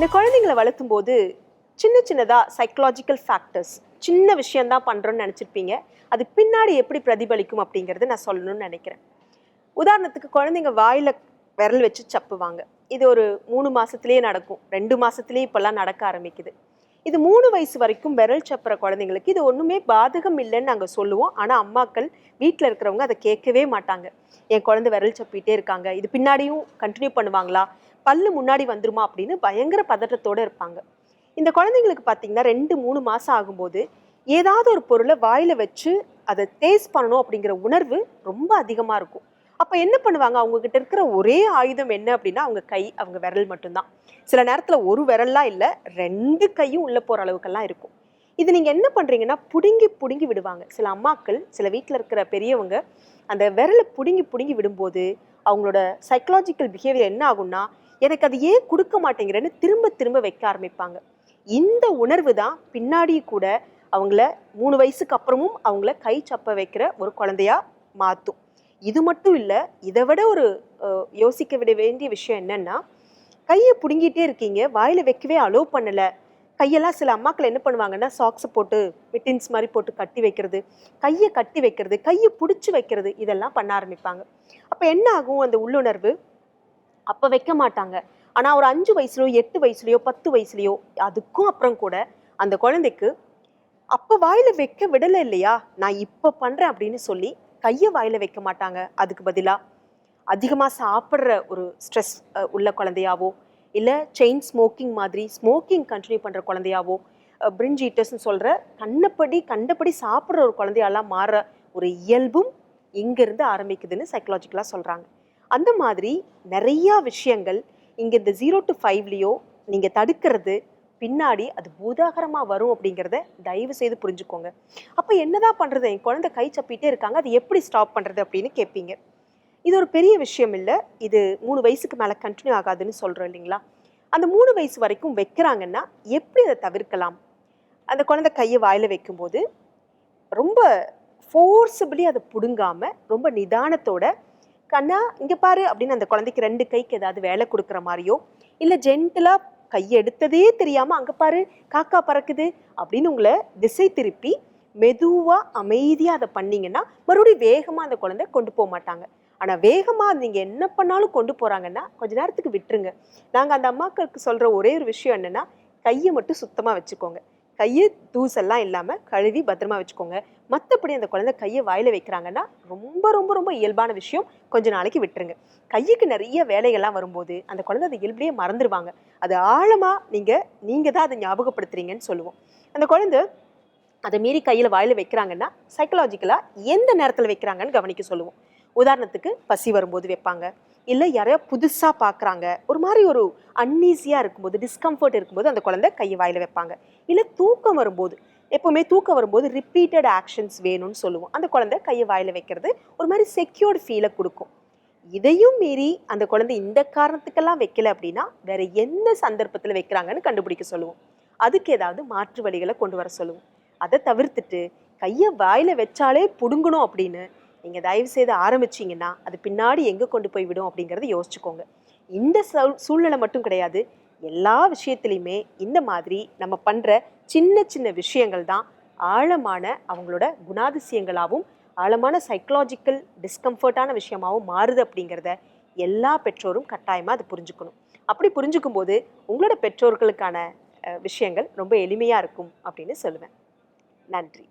இந்த குழந்தைங்களை வளர்த்தும் போது சின்ன சின்னதாக சைக்கலாஜிக்கல் ஃபேக்டர்ஸ் சின்ன விஷயந்தான் பண்ணுறோன்னு நினச்சிருப்பீங்க. அது பின்னாடி எப்படி பிரதிபலிக்கும் அப்படிங்கிறத நான் சொல்லணும்னு நினைக்கிறேன். உதாரணத்துக்கு குழந்தைங்க வாயில் விரல் வச்சு சப்புவாங்க. இது ஒரு மூணு மாதத்துலேயே நடக்கும். ரெண்டு மாதத்துலேயே இப்போல்லாம் நடக்க ஆரம்பிக்குது. இது மூணு வயசு வரைக்கும் விரல் சப்புற குழந்தைங்களுக்கு இது ஒன்றுமே பாதகம் இல்லைன்னு நாங்கள் சொல்லுவோம். ஆனால் அம்மாக்கள் வீட்டில் இருக்கிறவங்க அதை கேட்கவே மாட்டாங்க. என் குழந்தை விரல் சப்பிட்டே இருக்காங்க. இது பின்னாடியும் கண்டினியூ பண்ணுவாங்களா? பல்லு முன்னாடி வந்துருமா அப்படின்னு பயங்கர பதட்டத்தோடு இருப்பாங்க. இந்த குழந்தைங்களுக்கு பார்த்தீங்கன்னா ரெண்டு மூணு மாதம் ஆகும்போது ஏதாவது ஒரு பொருளை வாயில் வச்சு அதை டேஸ்ட் பண்ணணும் அப்படிங்கிற உணர்வு ரொம்ப அதிகமாக இருக்கும். அப்போ என்ன பண்ணுவாங்க? அவங்கக்கிட்ட இருக்கிற ஒரே ஆயுதம் என்ன அப்படின்னா அவங்க கை அவங்க விரல் மட்டும்தான். சில நேரத்தில் ஒரு விரல்லாம் இல்லை ரெண்டு கையும் உள்ளே போகிற அளவுக்கெல்லாம் இருக்கும். இது நீங்கள் என்ன பண்ணுறீங்கன்னா பிடுங்கி பிடுங்கி விடுவாங்க. சில அம்மாக்கள் சில வீட்டில் இருக்கிற பெரியவங்க அந்த விரலை பிடுங்கி பிடுங்கி விடும்போது அவங்களோட சைக்கலாஜிக்கல் பிஹேவியர் என்ன ஆகும்னா எனக்கு அது ஏன் கொடுக்க மாட்டேங்கிறேன்னு திரும்ப திரும்ப வைக்க ஆரம்பிப்பாங்க. இந்த உணர்வு தான் பின்னாடி கூட அவங்கள மூணு வயசுக்கு அப்புறமும் அவங்கள கை சப்ப வைக்கிற ஒரு குழந்தையா மாற்றும் இது மட்டும் இல்லை இதை விட ஒரு யோசிக்க விட வேண்டிய விஷயம் என்னன்னா கையை பிடுங்கிட்டே இருக்கீங்க வாயில் வைக்கவே அலோவ் பண்ணலை. கையெல்லாம் சில அம்மாக்கள் என்ன பண்ணுவாங்கன்னா சாக்ஸை போட்டு மிட்டின்ஸ் மாதிரி போட்டு கட்டி வைக்கிறது கையை கட்டி வைக்கிறது கையை பிடிச்சி வைக்கிறது இதெல்லாம் பண்ண ஆரம்பிப்பாங்க. அப்போ என்ன ஆகும் அந்த உள்ளுணர்வு? அப்போ வைக்க மாட்டாங்க. ஆனால் ஒரு அஞ்சு வயசுலையோ எட்டு வயசுலையோ பத்து வயசுலையோ அதுக்கும் அப்புறம் கூட அந்த குழந்தைக்கு அப்போ வாயில் வைக்க விடலை இல்லையா? நான் இப்போ பண்ணுறேன் அப்படின்னு சொல்லி கையை வாயில் வைக்க மாட்டாங்க. அதுக்கு பதிலாக அதிகமாக சாப்பிட்ற ஒரு ஸ்ட்ரெஸ் உள்ள குழந்தையாவோ இல்லை செயின் ஸ்மோக்கிங் மாதிரி ஸ்மோக்கிங் கண்டினியூ பண்ணுற குழந்தையாவோ பிரிஞ்ச் ஈட்டர்ஸ்னு சொல்கிற கண்ணப்படி கண்டபடி சாப்பிட்ற ஒரு குழந்தையாலாம் மாறுற ஒரு இயல்பும் இங்கேருந்து ஆரம்பிக்குதுன்னு சைக்கலாஜிக்கலாக சொல்கிறாங்க அந்த மாதிரி நிறையா விஷயங்கள் இங்கே இந்த ஜீரோ டு ஃபைவ்லேயோ நீங்கள் தடுக்கிறது பின்னாடி அது பூதாகரமாக வரும் அப்படிங்கிறத தயவு செய்து புரிஞ்சுக்கோங்க. அப்போ என்னதான் பண்ணுறது என் குழந்தை கை சப்பிட்டே இருக்காங்க. அது எப்படி ஸ்டாப் பண்ணுறது அப்படின்னு கேட்பீங்க இது ஒரு பெரிய விஷயம் இல்லை. இது மூணு வயசுக்கு மேலே கண்டினியூ ஆகாதுன்னு சொல்கிறோம் இல்லைங்களா? அந்த மூணு வயசு வரைக்கும் வைக்கிறாங்கன்னா எப்படி அதை தவிர்க்கலாம்? அந்த குழந்தை கையை வாயில் வைக்கும்போது ரொம்ப ஃபோர்ஸபிளி அதை பிடுங்காமல் ரொம்ப நிதானத்தோட கண்ணா இங்கே பாரு அப்படின்னு அந்த குழந்தைக்கு ரெண்டு கைக்கு ஏதாவது வேலை கொடுக்குற மாதிரியோ இல்லை ஜென்டலாக கையை எடுத்ததே தெரியாமல் அங்கே பாரு காக்கா பறக்குது அப்படின்னு உங்களை திசை திருப்பி மெதுவாக அமைதியாக அதை பண்ணிங்கன்னா மறுபடியும் வேகமாக அந்த குழந்தை கொண்டு போக மாட்டாங்க. ஆனால் வேகமாக நீங்கள் என்ன பண்ணாலும் கொண்டு போகிறாங்கன்னா கொஞ்ச நேரத்துக்கு விட்டுருங்க. நாங்கள் அந்த அம்மாக்களுக்கு சொல்கிற ஒரே ஒரு விஷயம் என்னென்னா கையை மட்டும் சுத்தமாக வச்சுக்கோங்க. கையை தூசெல்லாம் இல்லாமல் கழுவி பத்திரமா வச்சுக்கோங்க. மற்றபடி அந்த குழந்தை கையை வாயில் வைக்கிறாங்கன்னா ரொம்ப ரொம்ப ரொம்ப இயல்பான விஷயம். கொஞ்ச நாளைக்கு விட்டுருங்க. கையுக்கு நிறைய வேலைகள்லாம் வரும்போது அந்த குழந்தை அதை இயல்புலேயே மறந்துடுவாங்க அது ஆழமாக நீங்கள் நீங்கள் தான் அதை ஞாபகப்படுத்துறீங்கன்னு சொல்லுவோம். அந்த குழந்தை அதை மீறி கையில் வாயில் வைக்கிறாங்கன்னா சைக்கலாஜிக்கலாக எந்த நேரத்தில் வைக்கிறாங்கன்னு கவனிக்க சொல்லுவோம். உதாரணத்துக்கு பசி வரும்போது வைப்பாங்க. இல்லை யாரையோ புதுசாக பார்க்குறாங்க ஒரு மாதிரி ஒரு அன்னீஸியாக இருக்கும்போது டிஸ்கம்ஃபர்ட் இருக்கும்போது அந்த குழந்தை கையை வாயில் வைப்பாங்க. இல்லை தூக்கம் வரும்போது எப்போவுமே தூக்கம் வரும்போது ரிப்பீட்டட் ஆக்ஷன்ஸ் வேணும்னு சொல்லுவோம். அந்த குழந்தை கையை வாயில் வைக்கிறது ஒரு மாதிரி செக்யூர்டு ஃபீலை கொடுக்கும். இதையும் மீறி அந்த குழந்தை இந்த காரணத்துக்கெல்லாம் வைக்கல அப்படின்னா வேற என்ன சந்தர்ப்பத்தில் வைக்கிறாங்கன்னு கண்டுபிடிக்க சொல்லுவோம். அதுக்கு ஏதாவது மாற்று வழிகளை கொண்டு வர சொல்லுவோம். அதை தவிர்த்துட்டு கையை வாயில் வச்சாலே பிடுங்கணும் அப்படின்னு நீங்கள் தயவு செய்து ஆரம்பிச்சிங்கன்னா அது பின்னாடி எங்கே கொண்டு போய் விடும் அப்படிங்கிறத யோசிச்சுக்கோங்க. இந்த சூழ்நிலை மட்டும் கிடையாது. எல்லா விஷயத்துலையுமே இந்த மாதிரி நம்ம பண்ணுற சின்ன சின்ன விஷயங்கள் தான் ஆழமான அவங்களோட குணாதிசயங்களாகவும் ஆழமான சைக்கலாஜிக்கல் டிஸ்கம்ஃபர்ட்டான விஷயமாகவும் மாறுது அப்படிங்கிறத எல்லா பெற்றோரும் கட்டாயமாக அது புரிஞ்சுக்கணும். அப்படி புரிஞ்சுக்கும் போது உங்களோட பெற்றோர்களுக்கான விஷயங்கள் ரொம்ப எளிமையாக இருக்கும் அப்படின்னு சொல்லுவேன். நன்றி.